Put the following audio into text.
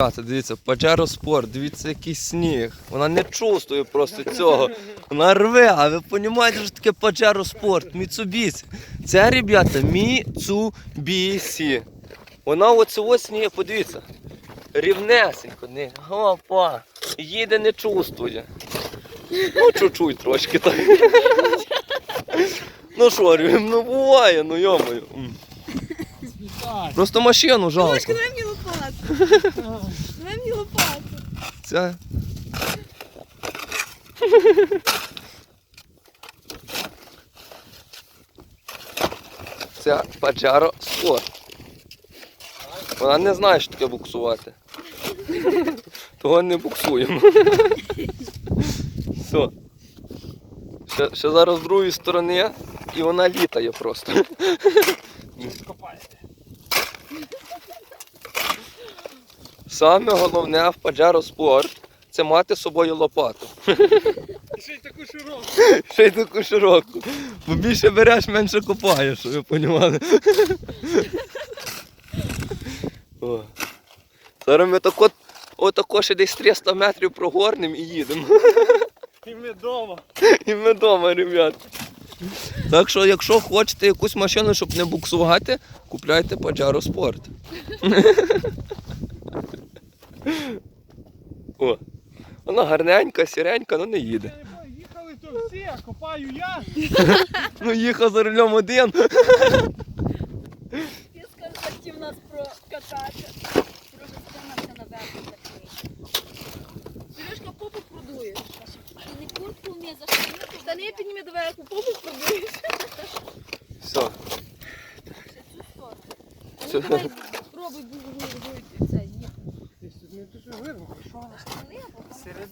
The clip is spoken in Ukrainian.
Дивіться, Pajero Sport, дивіться, який сніг. Вона не чувствує просто цього. Вона рве, а ви розумієте, що таке Pajero Sport, Mitsubishi. Це, ребята, Mitsubishi. Вона оце ось сніг, подивіться. Рівнесенько, не. Опа. Їде, не чувствує. Ну, чуть-чуть трошки так. Ну що, ну буває, ну йомою. Просто машину жалко. Дай мені лопату. Це. Це Pajero Sport. Вона не знає, що таке буксувати. Того не буксуємо. Все. Ще, ще зараз з другої сторони і вона літає просто. Саме головне в Pajero Sport це мати з собою лопату. Ще й таку широку. Ще й таку широку. Бо більше береш, менше копаєш, щоб ви понімали. О. Зараз ми тако, отако ще десь 300 метрів прогорнемо і їдемо. І ми вдома. І ми вдома, ребят. Так що, якщо хочете якусь машину, щоб не буксувати, купляйте Pajero Sport. О, вона гарненька, сіренька, але не їде. Їхали то всі, а копаю я. Ну їхав за рулем один. Ти скажи, хотів нас прокатати. Сережа, станався наверху такий. Сережка, попу продуєш. Не куртку не зашити. Штани підніми доверху, попу продуєш. Все. Все. ну давай спробуй будь видно, що вона Штани, а потім- серед